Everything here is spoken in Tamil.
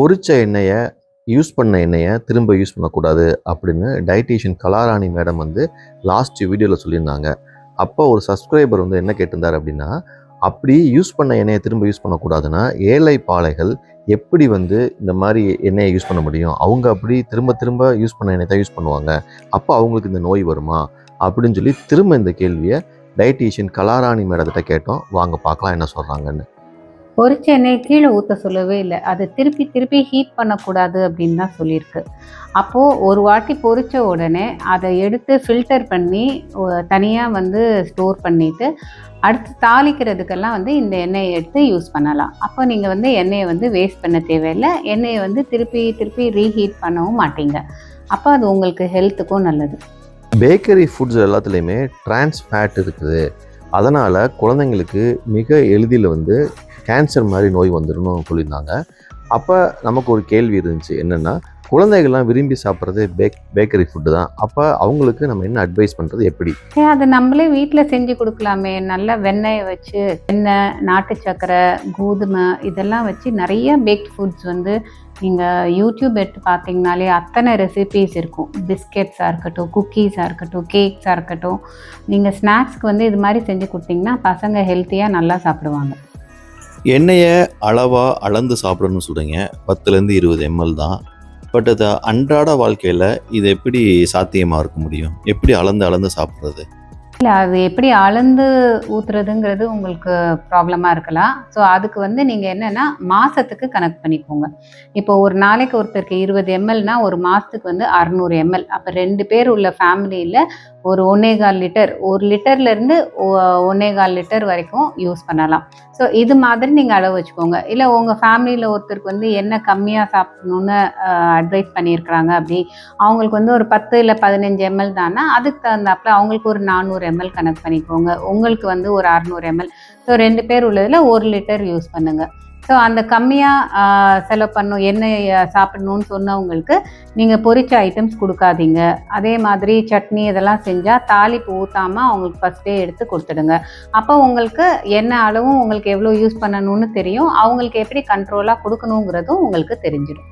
பொரிச்ச எண்ணெயை யூஸ் பண்ண எண்ணெயை திரும்ப யூஸ் பண்ணக்கூடாது அப்படின்னு டயட்டீஷியன் கலாராணி மேடம் வந்து லாஸ்ட் வீடியோவில் சொல்லியிருந்தாங்க. அப்போ ஒரு சப்ஸ்கிரைபர் வந்து என்ன கேட்டிருந்தார் அப்படின்னா அப்படி யூஸ் பண்ண எண்ணெயை திரும்ப யூஸ் பண்ணக்கூடாதுன்னா ஏழை பாலைகள் எப்படி வந்து இந்த மாதிரி எண்ணெயை யூஸ் பண்ண முடியும்? அவங்க அப்படி திரும்ப திரும்ப யூஸ் பண்ண எண்ணெய் தான் யூஸ் பண்ணுவாங்க. அப்போ அவங்களுக்கு இந்த நோய் வருமா? அப்படின்னு சொல்லி திரும்ப இந்த கேள்வியை டயட்டீஷியன் கலாராணி மேடத்திட்ட கேட்டோம். வாங்க பார்க்கலாம் என்ன சொல்கிறாங்கன்னு பொரிச்ச எண்ணெயை கீழே ஊற்ற சொல்லவே இல்லை. அதை திருப்பி திருப்பி ஹீட் பண்ணக்கூடாது அப்படின்னு தான் சொல்லியிருக்கு. அப்போது ஒரு வாட்டி பொரித்த உடனே அதை எடுத்து ஃபில்டர் பண்ணி தனியாக வந்து ஸ்டோர் பண்ணிவிட்டு அடுத்து தாளிக்கிறதுக்கெல்லாம் வந்து இந்த எண்ணெயை எடுத்து யூஸ் பண்ணலாம். அப்போ நீங்கள் வந்து எண்ணெயை வந்து வேஸ்ட் பண்ண தேவையில்லை. எண்ணெயை வந்து திருப்பி திருப்பி ரீஹீட் பண்ணவும் மாட்டீங்க. அப்போ அது உங்களுக்கு ஹெல்த்துக்கும் நல்லது. பேக்கரி ஃபுட்ஸ் எல்லாத்துலேயுமே ட்ரான்ஸ் ஃபேட் இருக்குது. அதனால் குழந்தைங்களுக்கு மிக எளிதில் வந்து கேன்சர் மாதிரி நோய் வந்துடும் சொல்லியிருந்தாங்க. அப்போ நமக்கு ஒரு கேள்வி இருந்துச்சு என்னென்னா குழந்தைகள்லாம் விரும்பி சாப்பிட்றது பேக் பேக்கரி ஃபுட்டு தான். அப்போ அவங்களுக்கு நம்ம என்ன அட்வைஸ் பண்ணுறது எப்படி? ஏன் அதை நம்மளே வீட்டில் செஞ்சு கொடுக்கலாமே. நல்லா வெண்ணெயை வச்சு வெண்ணெய் நாட்டு சக்கரை கோதுமை இதெல்லாம் வச்சு நிறைய பேக்ட் ஃபுட்ஸ் வந்து நீங்கள் யூடியூப் எடுத்து பார்த்தீங்கனாலே அத்தனை ரெசிபீஸ் இருக்கும். பிஸ்கெட்ஸாக இருக்கட்டும் குக்கீஸாக இருக்கட்டும் கேக்ஸாக இருக்கட்டும். நீங்கள் ஸ்நாக்ஸ்க்கு வந்து இது மாதிரி செஞ்சு கொடுத்தீங்கன்னா பசங்க ஹெல்த்தியாக நல்லா சாப்பிடுவாங்க. எண்ணெயை அளவாக அளந்து சாப்பிடணும்னு சொல்கிறீங்க பத்துலேருந்து இருபது எம்எல் தான். பட் அது அன்றாட வாழ்க்கையில் இது எப்படி சாத்தியமாக இருக்க முடியும்? எப்படி அளந்து அளந்து சாப்பிட்றது? இல்லை அது எப்படி அளந்து ஊற்றுறதுங்கிறது உங்களுக்கு ப்ராப்ளமாக இருக்கலாம். ஸோ அதுக்கு வந்து நீங்கள் என்னென்னா மாதத்துக்கு கனெக்ட் பண்ணிக்கோங்க. இப்போ ஒரு நாளைக்கு ஒருத்தருக்கு இருபது எம்எல்னா ஒரு மாதத்துக்கு வந்து அறநூறு எம்எல் அப்போ ரெண்டு பேர் உள்ள ஃபேமிலியில் ஒரு ஒன்னேகால் லிட்டர் ஒரு லிட்டர்லேருந்து ஒன்னேகால் லிட்டர் வரைக்கும் யூஸ் பண்ணலாம். ஸோ இது மாதிரி நீங்கள் அளவு வச்சுக்கோங்க. இல்லை உங்கள் ஃபேமிலியில் ஒருத்தருக்கு வந்து என்ன கம்மியாக சாப்பிடணுன்னு அட்வைஸ் பண்ணியிருக்கிறாங்க அப்படி அவங்களுக்கு வந்து ஒரு பத்து இல்லை பதினஞ்சு எம்எல் தானா அதுக்கு தகுந்தாப்புல அவங்களுக்கு ஒரு நானூறு எம்எல் கனெக்ட் பண்ணிக்கோங்க. உங்களுக்கு வந்து ஒரு அறநூறு எம்எல் ஸோ ரெண்டு பேர் உள்ளதில் ஒரு லிட்டர் யூஸ் பண்ணுங்கள் ஸோ அந்த கம்மியாக செலவு பண்ணும் எண்ணெய் சாப்பிடணும்னு சொன்னவங்களுக்கு நீங்கள் பொரிச்ச ஐட்டம்ஸ் கொடுக்காதீங்க. அதே மாதிரி சட்னி இதெல்லாம் செஞ்சால் தாளிப்பு ஊற்றாமல் அவங்களுக்கு ஃபஸ்ட்டே எடுத்து கொடுத்துடுங்க. அப்போ உங்களுக்கு என்ன அளவும் உங்களுக்கு எவ்வளோ யூஸ் பண்ணணும்னு தெரியும். அவங்களுக்கு எப்படி கண்ட்ரோலாக கொடுக்கணுங்கிறதும் உங்களுக்கு தெரிஞ்சிடும்.